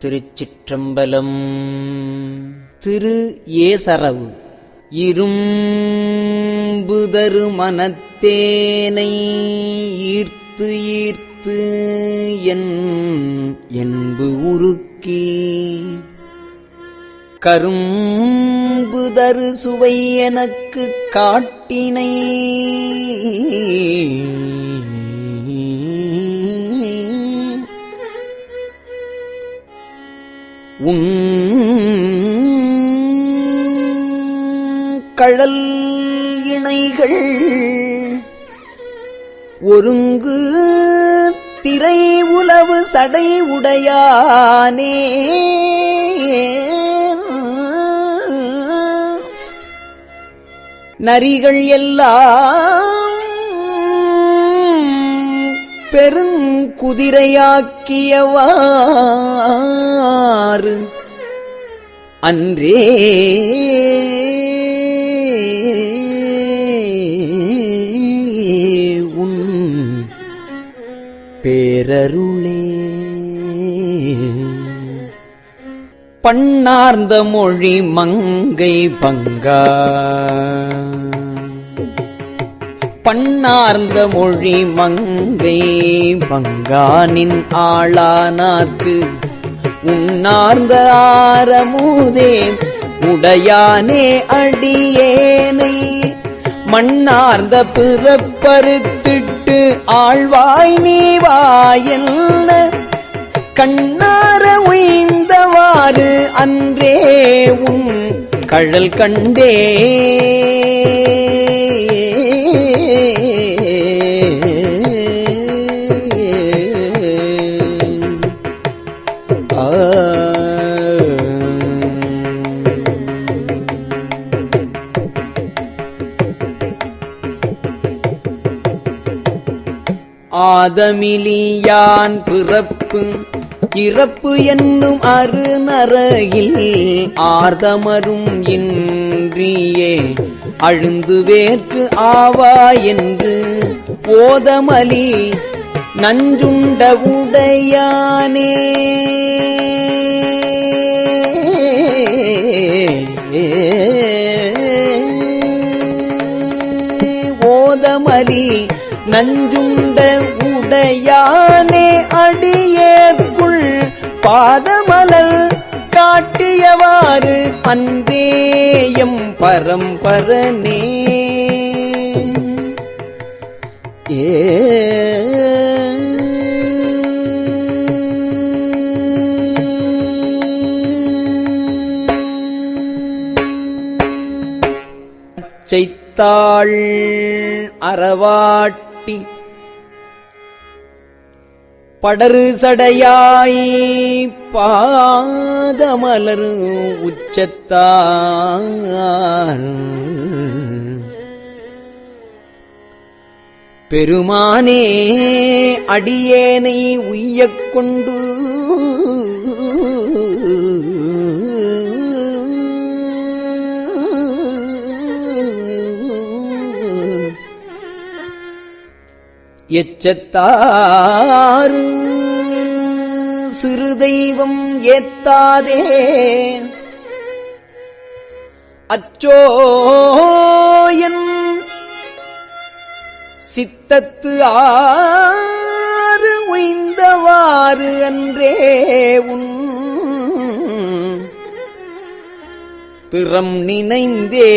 திருச்சிற்றம்பலம். திரு ஏசரவு இரும்புதரு மனத்தேனை ஈர்த்து ஈர்த்து என் என்பு உருக்கி. கரும்புதரு சுவை எனக்கு காட்டினை. உன் கழல் இணைகள் ஒருங்கு திரை உலவு சடை உடையானே. நரிகள் எல்லாம் பெருங்குதிரையாக்கியவாறு. அன்றே உன் பேரருளே. பண்ணார்ந்த மொழி மங்கை பங்கா. பண்ணார்ந்த மொழி மங்கை பங்கானின் ஆளானார்க்கு. உன்னார்ந்த ஆரமுதே உடையானே அடியேனை. மண்ணார்ந்த பிறப்பறுத்திட்டு ஆழ்வாய் நீ வாயல்ல. கண்ணார உய்ந்தவாறு அன்றே உன் கழல் கண்டே. ஆதமிலியான் பிறப்பு. இறப்பு என்னும் அருநரையில் ஆர்தமரும் இன்றியே. அழுந்து வேற்கு ஆவா என்று போதமலி நஞ்சுண்ட உடையானே. ஓதமலி நஞ்சுண்ட உடையானே அடியேற்குள் பாதமலர் காட்டியவாறு அன்றேயம் பரம்பரனே. ஏ செய்தாள் அறவாட்டி படரு சடையாய் பாதமலர் உச்சத்தார். பெருமானே அடியேனை உய்யக் கொண்டு எச்சத்தாறு சிறு தெய்வம் ஏத்தாதே. அச்சோயன் சித்தத்து ஆறு உய்ந்தவாறு அன்றே உன் திறம் நினைந்தே.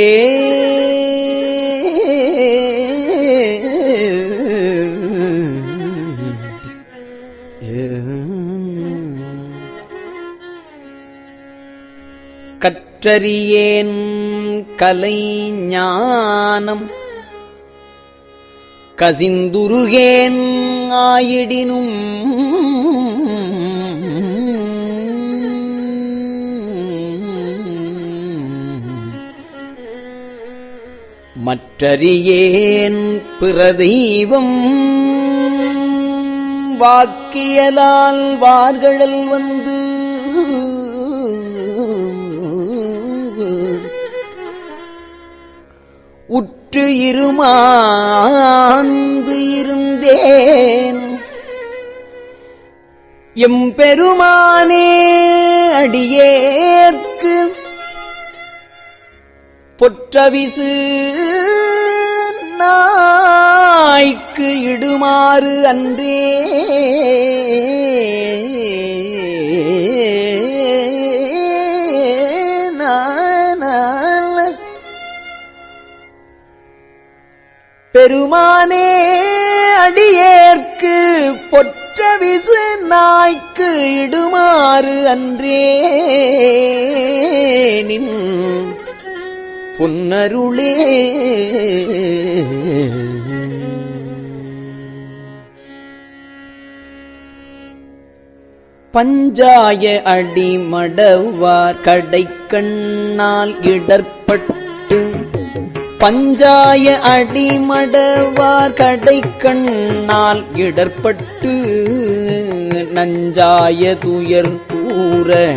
கற்றறியேன் கலைஞானம் கசிந்துருகேன் ஆயிடினும். மற்றறியேன் பிறதெய்வம். வாக்கியலால் வார்கழல் வந்து உற்று இருமாந்து இருந்தேன். எம்பெருமானே அடியேற்கு பொற்றவிசு நாய்க்கு இடுமாறு அன்றே. பெருமானே அடியேற்கு பொற்ற விசு நாய்க்கு இடுமாறு அன்றே. நின் பொன்னருளே. பஞ்சாய அடிமடவார் கடைக்கண்ணால் இடர்பட்டு பஞ்சாய அடிமடவார் கடைக்கண்ணால் இடர்பட்டு நஞ்சாய துயர் கூற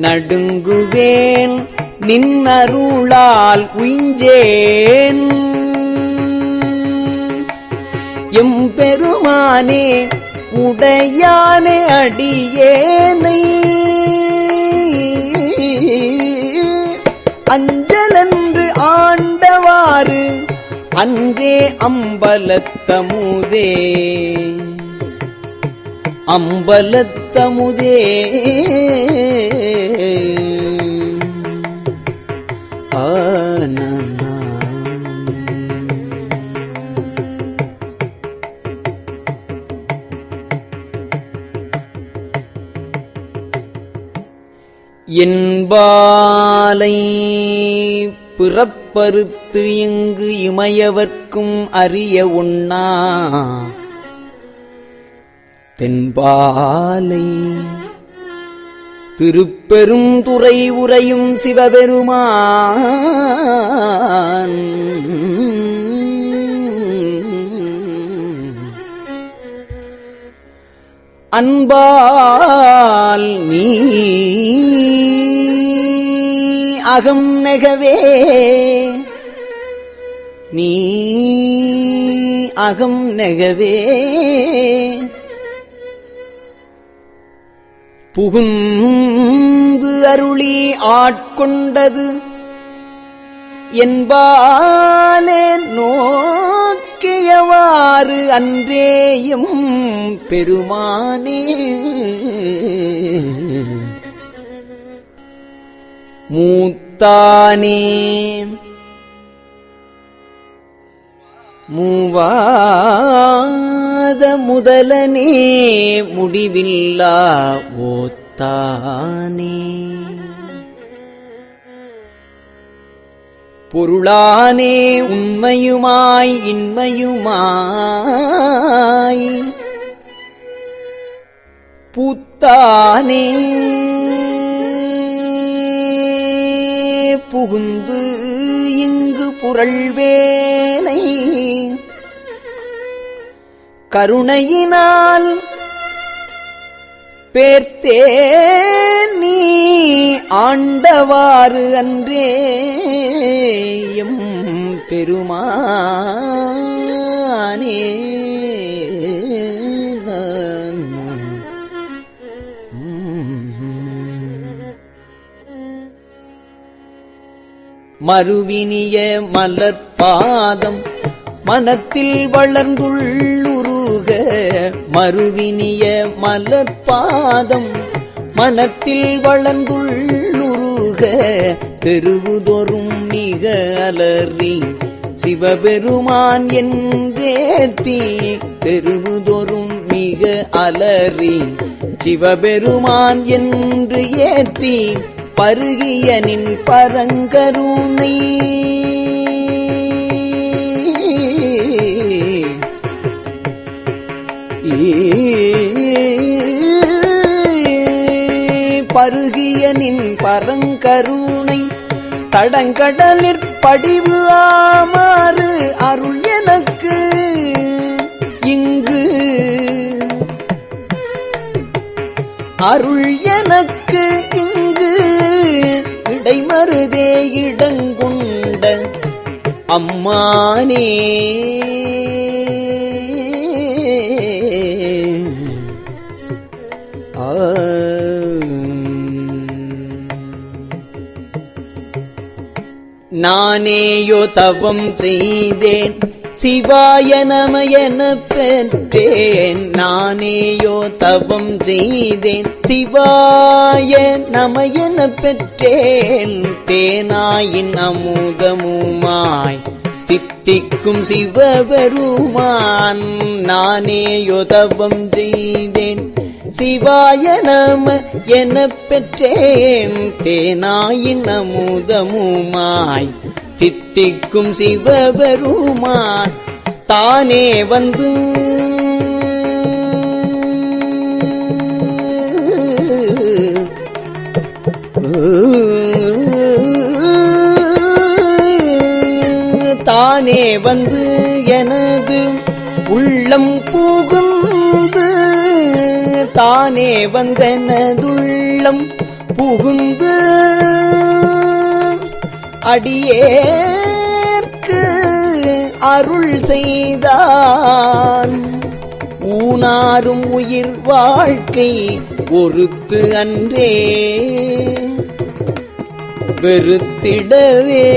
நடுங்குவேன். நின்னருளால் உய்ஞ்சேன். எம்பெருமானே உடையானே அடியேனை. அன்றே அம்பலத்தமுதே அம்பலத்தமுதே ஆன என்பாலை பருத்து இங்கு இமையவர்க்கும் அறிய உண்ணா. தென்பாலை திருப்பெரும் துறை உரையும் சிவபெருமான். அன்பால் நீ அகம் நெகவே நீ அகம் நெகவே. புகுந்து அருளி ஆட்கொண்டது என்பாலே நோக்கியவாறு அன்றேயும் பெருமானே. மூத்தானே மூவாத முதலனே முடிவில்லா ஓத்தானே. பொருளானே உண்மையுமாய் இன்மையுமாய். புத்தானே புகுந்து இங்கு புரள்வேனை. கருணையினால் பேர்த்தே நீ ஆண்டவாறு அன்றே எம் பெருமானே. மறுவினிய மலர்பாதம் மனத்தில் வளர்ந்துள்ளுருக மறுவினிய மலர்பாதம் மனத்தில் வளர்ந்துள்ளுருக தெருவுதொறும் மிக அலறி சிவபெருமான் என்றேத்தி தெருவுதொறும் மிக அலறி சிவபெருமான் என்று ஏத்தி. பருகிய நின் பரங்கருணை. பருகிய நின் பரங்கருணை. தடங்கடலிற் படிவு ஆமாறு அருள் எனக்கு. இங்கு அருள் எனக்கு இங்கு அம்மானே. நானேயோ தவம் செய்தேன். சிவாய நம என பெற்றேன் நானேயோ தவம் செய்தேன். சிவாய நம என பெற்றேன் தேனாயின் அமுதமுமாய் தித்திக்கும் சிவபெருமான். நானேயோ தவம் செய்தேன். சிவாய நம என பெற்றேன். தேனாயின் அமுதமுமாய். தித்திக்கும் சிவபெருமான் தானே வந்து. தானே வந்து எனது உள்ளம் புகுந்து தானே வந்தனதுள்ளம். புகுந்து அடியேற்கு அருள் செய்தான். ஊனாரும் உயிர் வாழ்க்கை ஒருத்து அன்றே. வெறுத்திடவே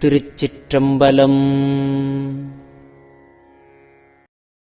திருச்சிற்றம்பலம்.